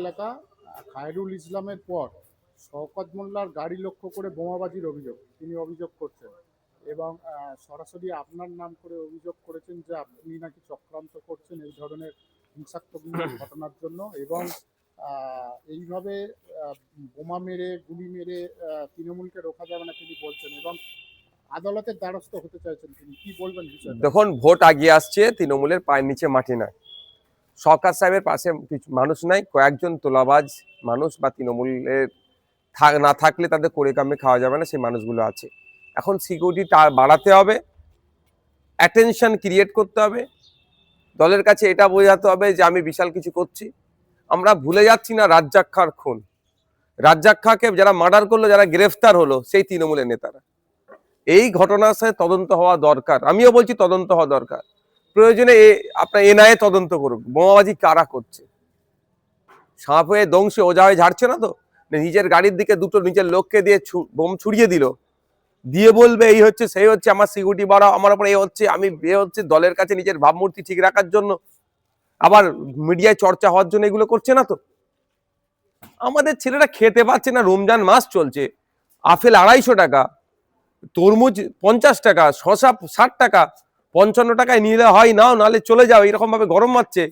এলাকা, খায়রুল ইসলামের পর শওকত মোল্লার গাড়ি লক্ষ্য করে বোমাবাজির অভিযোগ তিনি অভিযোগ করছেন এবং সরাসরি আপনার নাম করে অভিযোগ করেছেন যে আপনি নাকি চক্রান্ত করছেন এই ধরনের হিংসাত্মক ঘটনার জন্য এবং এইভাবে বোমা মেরে, গুলি মেরে তৃণমূলকে রোখা যাবে না তিনি বলছেন এবং আদালতের দ্বারস্থ হতে চাইছেন তিনি। কি বলবেন দেখুন, ভোট আগিয়ে আসছে, তৃণমূলের পায়ের নিচে মাটি নাই। সরকার সাহেবের পাশে কিছু মানুষ নাই, কয়েকজন তোলাবাজ মানুষ বা তৃণমূলের থাক, না থাকলে তাদের করে কামে খাওয়া যাবে না, সেই মানুষগুলো আছে। এখন সিকিউরিটি তা বাড়াতে হবে অ্যাটেনশন ক্রিয়েট করতে হবে। দলের কাছে এটা বোঝাতে হবে যে আমি বিশাল কিছু করছি। আমরা ভুলে যাচ্ছি না রাজ্জাক খাঁর খুন। রাজ্জাক খাঁকে যারা মার্ডার করল, যারা গ্রেফতার হলো, সেই তৃণমূলের নেতারা। এই ঘটনার সাথে তদন্ত হওয়া দরকার। আমিও বলছি তদন্ত হওয়া দরকার। প্রয়োজনে আপনার এনআইএ তদন্ত করুক। বোমাবাজি কারা করছে? সাপ হয়ে দংশে ওজা হয়ে ঝাড়ছে না তো? নিজের গাড়ির দিকে দুটো নিজের লোককে দিয়ে বোম ছুড়িয়ে দিল। দিয়ে বলবে, এই হচ্ছে, সেই হচ্ছে আমার সিকিউরিটি বাড়াও আমার উপরে এ হচ্ছে, আমি এ হচ্ছে, দলের কাছে নিজের ভাবমূর্তি ঠিক রাখার জন্য। আবার মিডিয়ায় চর্চা হওয়ার জন্য এগুলো করছে না তো? আমাদের ছেলেরা খেতে পাচ্ছে না, রমজান মাস চলছে। আপেল আড়াইশো টাকা, তরমুজ পঞ্চাশ টাকা শশা ষাট টাকা পঞ্চান্ন টাকায় নিলে হয় নাও নালে চলে যাও এরকম ভাবে গরম মারছে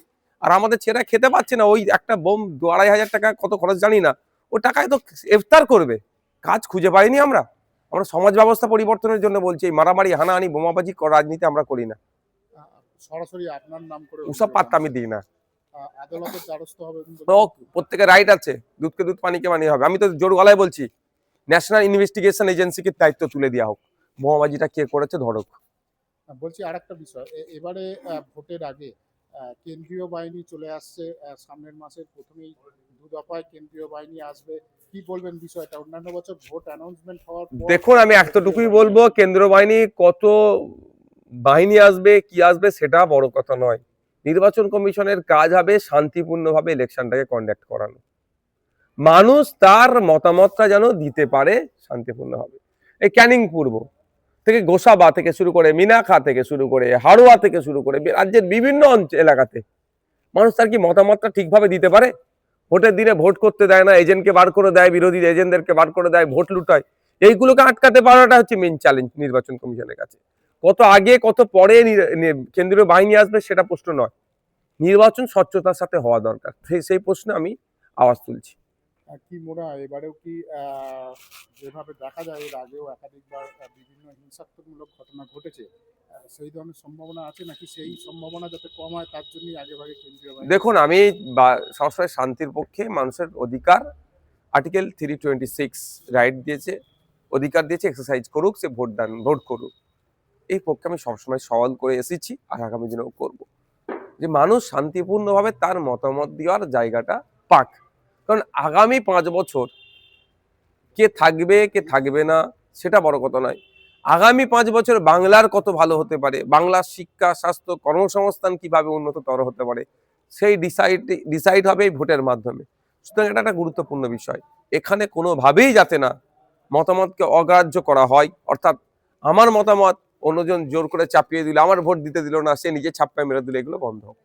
আর আমাদের ছেলেরা খেতে পাচ্ছে না ওই একটা বোম দু আড়াই হাজার টাকা কত খরচ জানি না। ও টাকায় তো ইফতার করবে কাজ খুঁজে পাইনি আমরা। আমরা সমাজ ব্যবস্থা পরিবর্তনের জন্য বলছি এই মারামারি হানাহানি বোমাবাজি রাজনীতি আমরা করি না। আহ, সরাসরি আপনার নাম করে ওসব পাত্তা আমি দিই না। আদালতের দ্বারস্থ হবে প্রত্যেকের রাইট আছে দুধকে দুধ পানিকে পানি হবে। আমি তো জোর গলায় বলছি ন্যাশনাল ইনভেস্টিগেশন এজেন্সিকে দায়িত্ব তুলে দেওয়া হোক। বোমাবাজিটা কে করেছে ধরক। বলছি আরেকটা বিষয়। এবারে ভোটের আগে কেন্দ্রীয় বাহিনী চলে আসছে সামনের মাসের প্রথমেই দু দফায় কেন্দ্রীয় বাহিনী আসবে। কি বলবেন বিষয়টা? অন্যান্য বছর ভোট অ্যানাউন্সমেন্ট হওয়ার দেখুন আমি এতটুকুই বলব কেন্দ্র বাহিনী কত বাহিনী আসবে কি আসবে সেটা বড় কথা নয়। নির্বাচন কমিশনের কাজ হবে শান্তিপূর্ণভাবে ইলেকশনটাকে কন্ডাক্ট করানো। মানুষ তার মতামতটা যেন দিতে পারে শান্তিপূর্ণভাবে এই ক্যানিং পূর্ব। থেকে গোসাবা থেকে শুরু করে মিনাখা থেকে শুরু করে হাড়োয়া থেকে শুরু করে রাজ্যের বিভিন্ন এলাকাতে। মানুষ তার কি মতামতটা ঠিকভাবে দিতে পারে? ভোটের দিনে ভোট করতে দেয় না, এজেন্টকে বার করে দেয়, বিরোধী এজেন্টদেরকে বার করে দেয়, ভোট লুটায় এইগুলোকে আটকাতে পারাটা হচ্ছে মেন চ্যালেঞ্জ নির্বাচন কমিশনের কাছে। কত আগে, কত পরে কেন্দ্রীয় বাহিনী আসবে সেটা প্রশ্ন নয়। নির্বাচন স্বচ্ছতার সাথে হওয়া দরকার। সেই- প্রশ্নে আমি আওয়াজ তুলছি। কি মনে হয় এবারেও কি যেভাবে দেখা যায়, এর আগেও একাধিকবার বিভিন্ন হিংসাত্মকমূলক ঘটনা ঘটেছে সেই ধরনের সম্ভাবনা আছে নাকি? সেই সম্ভাবনা যাতে কম হয়, তার জন্যই আগেভাগে কেন্দ্রীয় দেখুন, আমি সবসময় শান্তির পক্ষে মানুষের অধিকার, article three twenty six right দিয়েছে, অধিকার দিয়েছে, এক্সারসাইজ করুক, সে ভোট দান ভোট করুক। এই পক্ষে আমি সবসময় সওয়াল করে এসেছি আর আগামী দিনেও করব। যে মানুষ শান্তিপূর্ণভাবে তার মতামত দেওয়ার জায়গাটা পাক। কারণ আগামী পাঁচ বছর কে থাকবে কে থাকবে না, সেটা বড় কথা নয়। আগামী পাঁচ বছর বাংলার কত ভালো হতে পারে, বাংলার শিক্ষা, স্বাস্থ্য, কর্মসংস্থান কীভাবে উন্নততর হতে পারে, সেই ডিসাইড ডিসাইড হবে এই ভোটের মাধ্যমে। সুতরাং এটা একটা গুরুত্বপূর্ণ বিষয়। এখানে কোনোভাবেই যাতে না মতামতকে অগ্রাহ্য করা হয়, অর্থাৎ আমার মতামত অন্যজন জোর করে চাপিয়ে দিল, আমার ভোট দিতে দিল না, সে নিজে ছাপ্পায় মেরে দিল, এগুলো বন্ধ হোক।